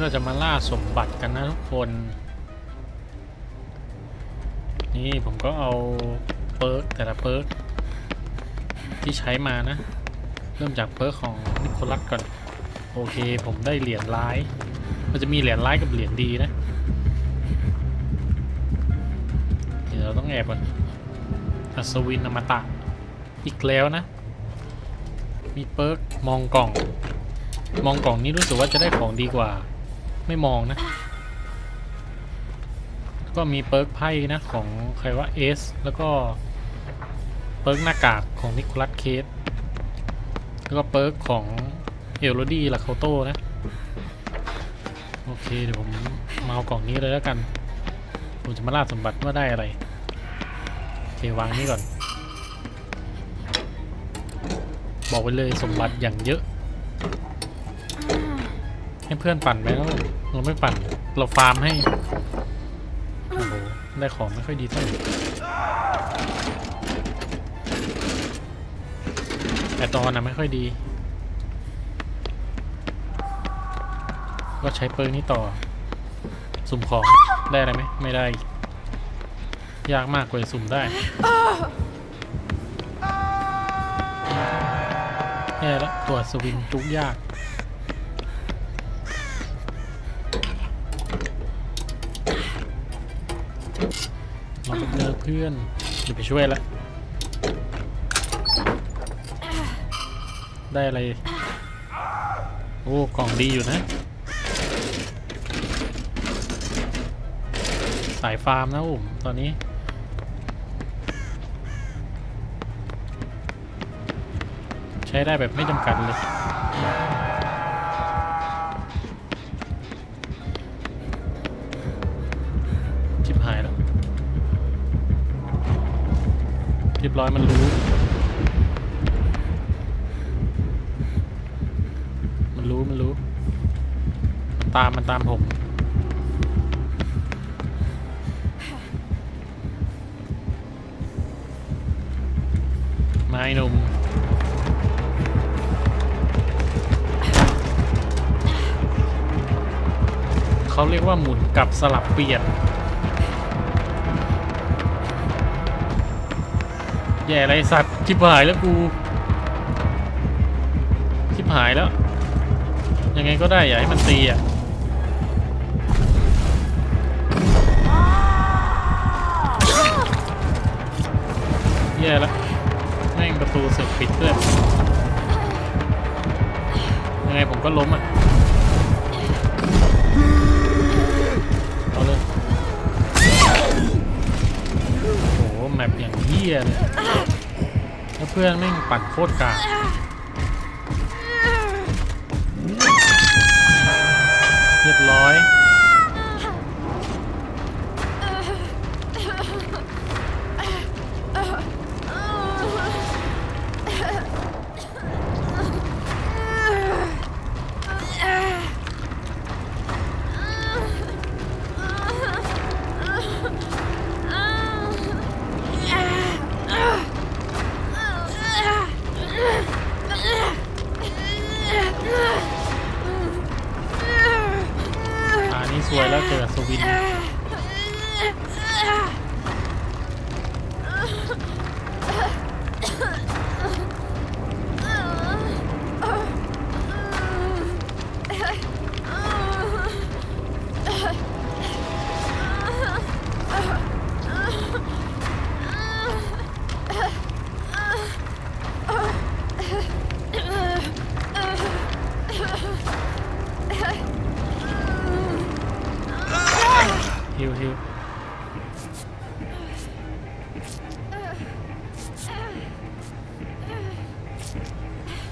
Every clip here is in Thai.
เราจะมาล่าสมบัติกันนะทุกคน นี่ผมก็เอาเปิร์กแต่ละเปิร์กที่ใช้มานะ เริ่มจากเปิร์กของนิโคลัสก่อน โอเค ผมได้เหรียญร้าย มันจะมีเหรียญร้ายกับเหรียญดีนะเดี๋ยวเราต้องแอบก่อนอัศวินอมตะอีกแล้วนะ มีเปิร์กมองกล่อง มองกล่องนี้รู้สึกว่าจะได้ของดีกว่า ไม่มองนะ ก็มีเปิร์กไพ่นะของใครว่าเอสแล้วก็ เปิร์กหน้ากากของนิโคลัสเคสแล้วก็เปิร์กของเอลโรดี้ลาเคาโต้นะ โอเค เดี๋ยวผมมาเอากล่องนี้เลยแล้วกัน ผมจะมาล่าสมบัติว่าได้อะไร โอเควางนี้ก่อน บอกไปเลยสมบัติอย่างเยอะ ให้เพื่อนปั่นไปแล้วเราไม่ปั่น เราฟาร์มให้โอ้โหได้ของไม่ค่อยดีเท่าไหร่แต่ตอนน่ะไม่ค่อยดี ก็ใช้เปิร์นี้ต่อ สุ่มของได้อะไรไหมไม่ได้ ยากมากกว่าจะสุ่มได้แย่แล้วตัวสวิงจุกยาก เราไปเจอเพื่อนเดี๋ยวไปช่วยละได้อะไร โอ้กล่องดีอยู่นะ สายฟาร์มนะผมตอนนี้ใช้ได้แบบไม่จำกัดเลย บร้อยมันรู้ มันรู้ มันรู้ มันตาม มันตามผมไม้หนุ่มเขาเรียกว่าหมุนกับสลับเปลี่ยน แย่ไรสัตว์ชิบหายแล้วกูชิบหายแล้ว ยังไงก็ได้อย่าให้มันตีอะแย่แล้วแม่งประตูเสึกปิดด้ยยังไงผมก็ล้มอะ แมปอย่างเหี้ยเลยแล้วเพื่อนแม่งปัดโคตรกาง วยแล้วเจอสวิน ฮิวฮิว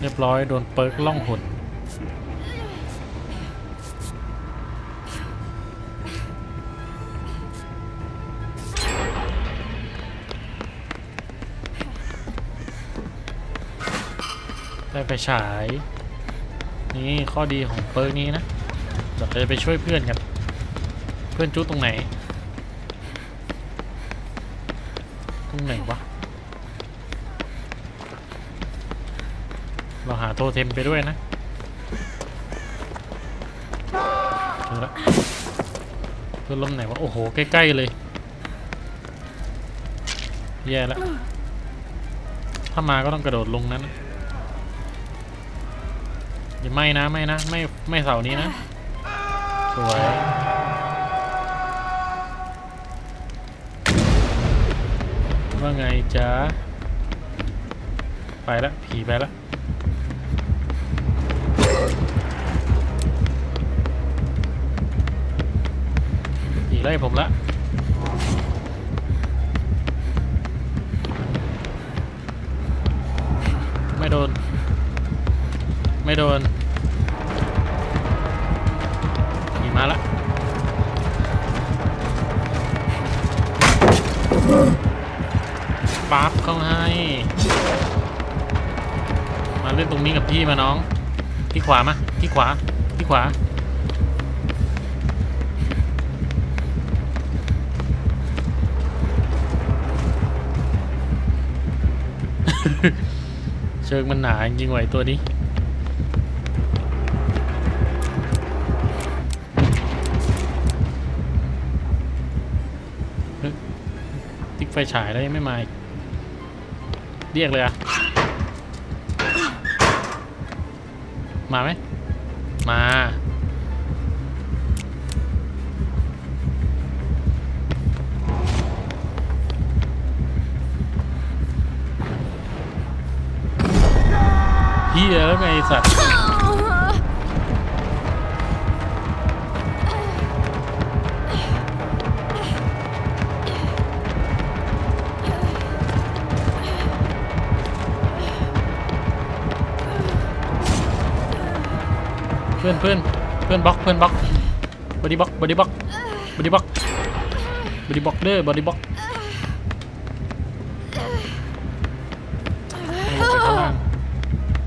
เรียบร้อย โดนเปิร์กล่องหนได้ไปฉาย นี่ข้อดีของเปิร์กนี้นะเราจะไปช่วยเพื่อนกัน พื่อนจุดตรงไหน ตรงไหนวะ เราหาโทเทมไปด้วยนะเจอละเพื่อนล้มไหนวะ โอ้โห ใกล้ ๆ เลย แย่แล้ว ถ้ามาก็ต้องกระโดดลงนั้นอย่าไม่นะ ไม่นะ ไม่ ไม่เสานี้นะ สวย ว่าไงจ๊ะ ไปละผีไปละผีไล่ผมละไม่โดน ไม่โดนผีมาละ ปั๊บเข้าให้ มาเล่นตรงนี้กับพี่มาน้อง ที่ขวามา ที่ขวา ที่ขวา เชิงมันหนาจริงไหวตัวนี้ติ๊กไฟฉายแล้วยังไม่มาอีก เรียกเลยอะมาไหม มา เฮียแล้วไงสัตว์ อนเพื่อนเพื่อนบล็อกเพื่อนบล็อกบอดี้บล็อกบอดี้บล็อกบอดี้บล็อกบอดี้บล็อกเด้อบอดี้บล็อกลงไปข้างล่าง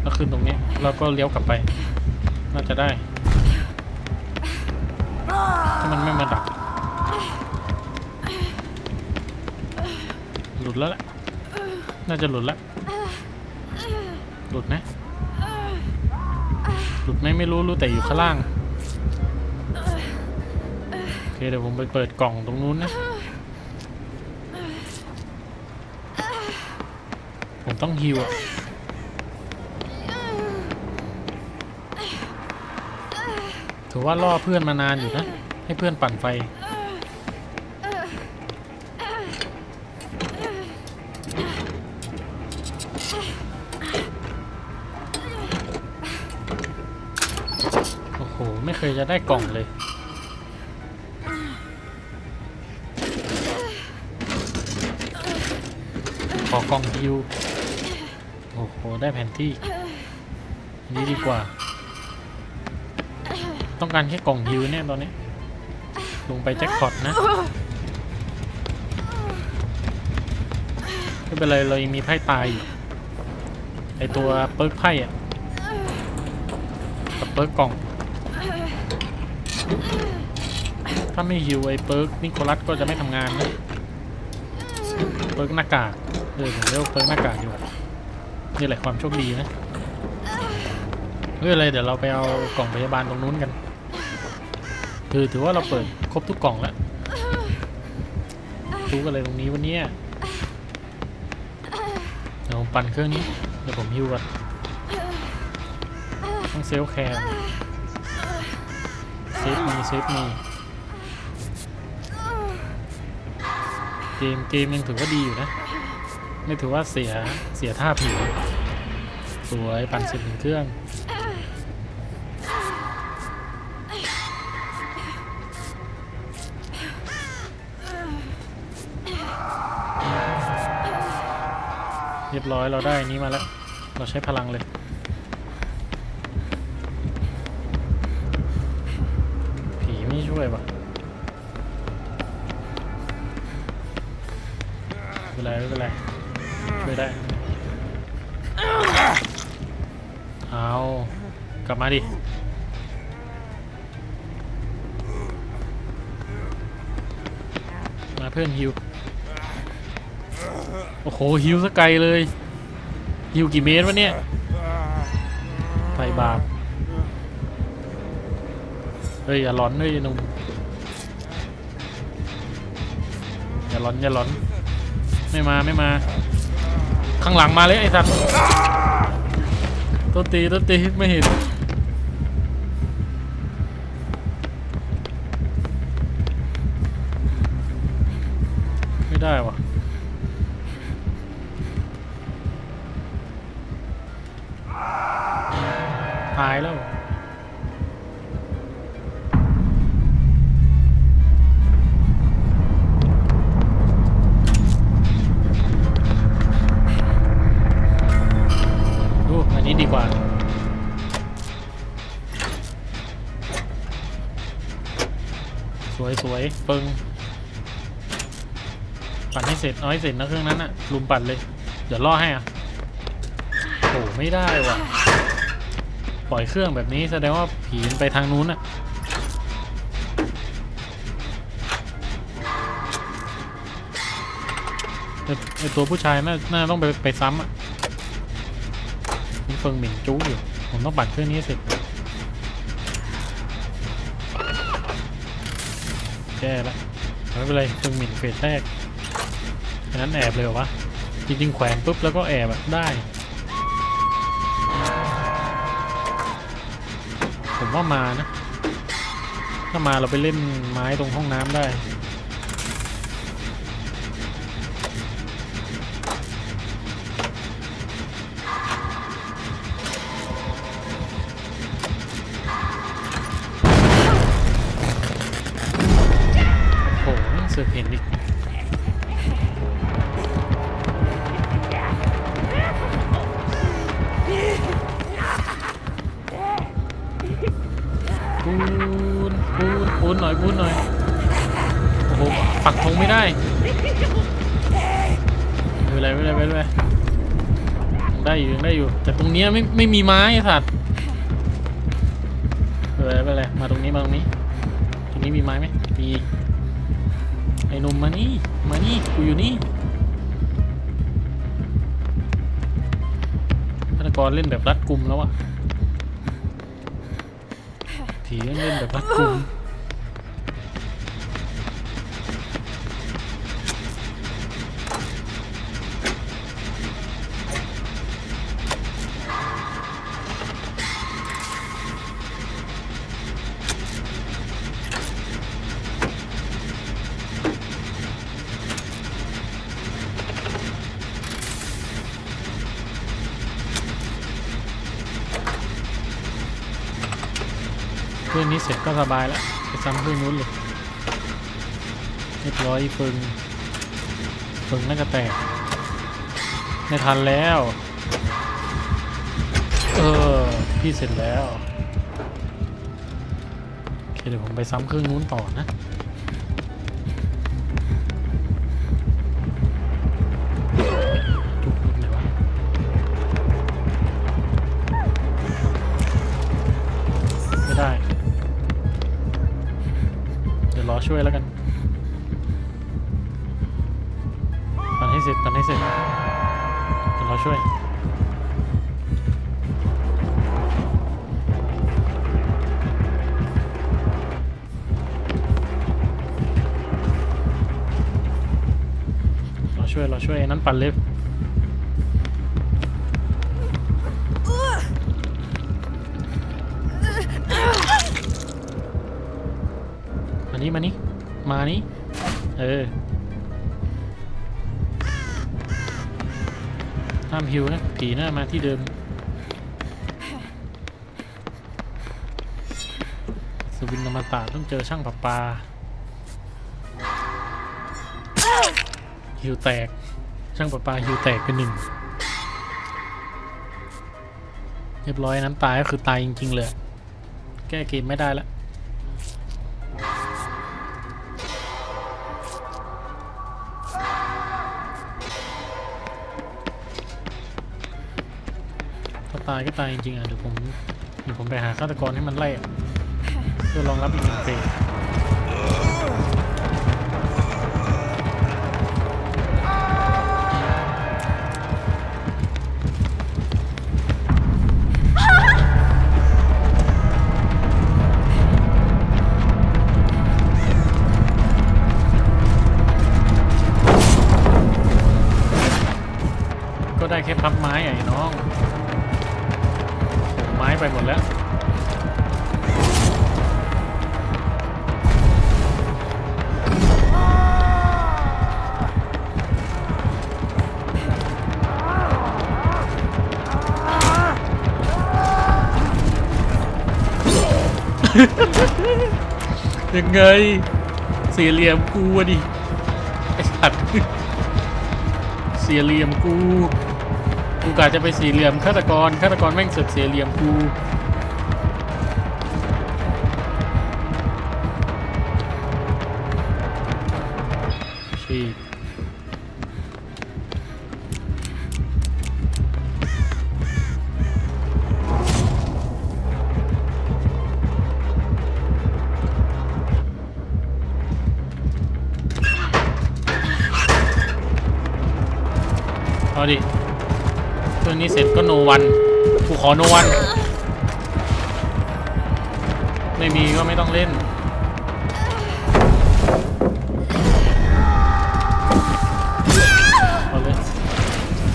แล้วขึ้นตรงนี้แล้วก็เลี้ยวกลับไป น่าจะได้ ถ้ามันไม่มาดัก หลุดแล้วแหละน่าจะหลุดแล้วหลุดนะ หลุดไหมไม่รู้รู้แต่อยู่ข้างล่างโอเคเดี๋ยวผมไปเปิดกล่องตรงนู้นนะ ผมต้องฮิวอะถือว่าล่อเพื่อนมานานอยู่นะ ให้เพื่อนปั่นไฟ จะได้กล่องเลย ขอกล่องฮิวโอ้โห ได้แผนที่นนี้ดีกว่า ต้องการแค่กล่องฮิวเนี่ยตอนนี้ ลงไปแจ็คพอตนะไม่เป็นไรเรายังมีไพ่ตายอยู่ไอตัวเปิร์กไพ่อะกับเปิร์กกล่อง ถ้าไม่ฮิวไอ้เปิร์กนิโคลัสก็จะไม่ทำงานนะเปิร์กหน้ากากเออผมเรียกว่าเปิร์กหน้ากากดีกว่านี่แหละความโชคดีนะไม่เป็นไรเดี๋ยวเราไปเอากล่องพยาบาลตรงนู้นกันคือถือว่าเราเปิดครบทุกกล่องแล้วรู้กันเลยตรงนี้วันนี้เดี๋ยวผมปั่นเครื่องนี้เดี๋ยวผมฮิวก่อนต้องเซลแคร์ ซฟมีเซฟมีเกมเกมยังถือว่าดีอยู่นะ ไม่ถือว่าเสียเสียท่าผิว สวยปั่นเสร็จหนึ่งเครื่องเรียบร้อยเราได้นี้มาแล้ว เราใช้พลังเลย เอากลับมาดิมาเพื่อนฮิวโอ้โหฮิวสกไกลเลยฮิวกี่เมตรวะเนี่ยไฟบาปเฮ้ยอย่าหลอนเฮ้ยนุ่มอย่าหลอนอย่าหลอนไม่มาไม่มา ข้างหลังมาเลยไอ้สัตว์ ตัวตีตัวตีไม่เห็น วยสวยปึงปั่นให้เสร็จเอาให้เสร็จนะเครื่องนั้นอะลุมปั่นเลย เดี๋ยวล่อให้อะโอ้ไม่ได้ว่ะ ปล่อยเครื่องแบบนี้แสดงว่าผีมันไปทางนู้นอะไอตัวผู้ชายน่าน่าต้องไปไปซ้ำอะมีเฟิงเหม็นจู้อยู่ ผมต้องปั่นเครื่องนี้เสร็จ แก้ละไม่เป็นไรเฟิงหม็นเฟสแรกอันนั้นแอบเลยเหรอวะ จริงๆแขวนปุ๊บแล้วก็แอบอะได้ ผมว่ามานะ ถ้ามาเราไปเล่นไม้ตรงห้องน้ำได้ เห็นอีกปูนปูนปูนหน่อยปูนหน่อยโอ้โหปักธงไม่ได้ไม่เป็นไรไม่เป็นไรไม่เป็นไรได้อยู่ยังได้อยู่ แต่ตรงนี้ไม่ไม่มีไม้สัตว์เป็นไรเป็นไรมาตรงนี้มาตรงนี้ตรงนี้มีไม้ไหมมี อ้หนุ่มมานี่ มานี่ กูอยู่นี่พนักรเล่นแบบรัดกุมแล้วอะถีเล่นแบบรัดกุม เพื่อนนี้เสร็จก็สบายแล้วไปซ้ำเครื่องนู้นเลยเรียบร้อยฟึงฟึงน่าจะแตกไม่ทันแล้ว เออ พี่เสร็จแล้วโอเคเดี๋ยวผมไปซ้ำเครื่องนู้นต่อนะ ช่วยแล้วกันปันให้เสร็จปันให้เสร็จเรอช่วยรอช่วยรอช่วยนั้นปั่นเล็บ นี่มานี่มานี่เออห้ามฮิวนะ ผีหน้ามาที่เดิมสวินอมตะต้องเจอช่างประปาฮิวแตก ช่างประปาฮิวแตกเป็นหนึ่งเรียบร้อยนั้นตายก็คือตายจริงๆเลย แก้เกมไม่ได้แล้วายก็ตายจริงๆอะเดี๋ยวผมเดี๋ยวผมไปหาฆาตกรให้มันไล่เพื่อรองรับอีกหนึ่งเฟสก็ได้แค่พับไม้ไอ้น้อง มไม้ไปหมดแล้ว ยังไง สี่เหลี่ยมกูอะดิ ไอ้สัตว์ สี่เหลี่ยมกู กูกะจะไปสี่เหลี่ยมฆาตกรฆาตกรแม่งเสือกสี่เหลี่ยมกู นี้เสร็จก็โนวันกูขอโนวัน ไม่มีก็ไม่ต้องเล่น เอาเลย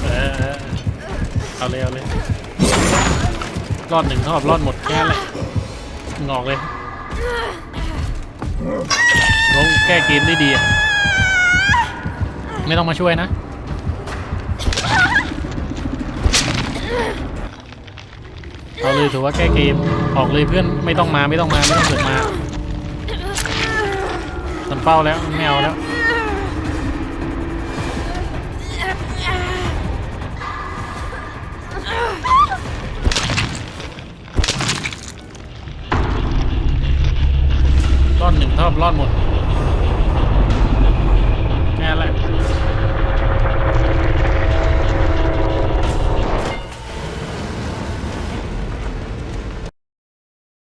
เออเออเอาเลย เอาเลย รอดหนึ่งเท่ากับรอดหมดแค่นั้นแหละงอกเลยลงแก้เกมได้ดี ไม่ต้องมาช่วยนะ เอาเลยถือว่าแก้เกมออกเลยเพื่อนไม่ต้องมาไม่ต้องมาไม่ต้องเกิดมามันเป้าแล้วไม่เอาแล้วรอดหนึ่งท่ากับรอดหมด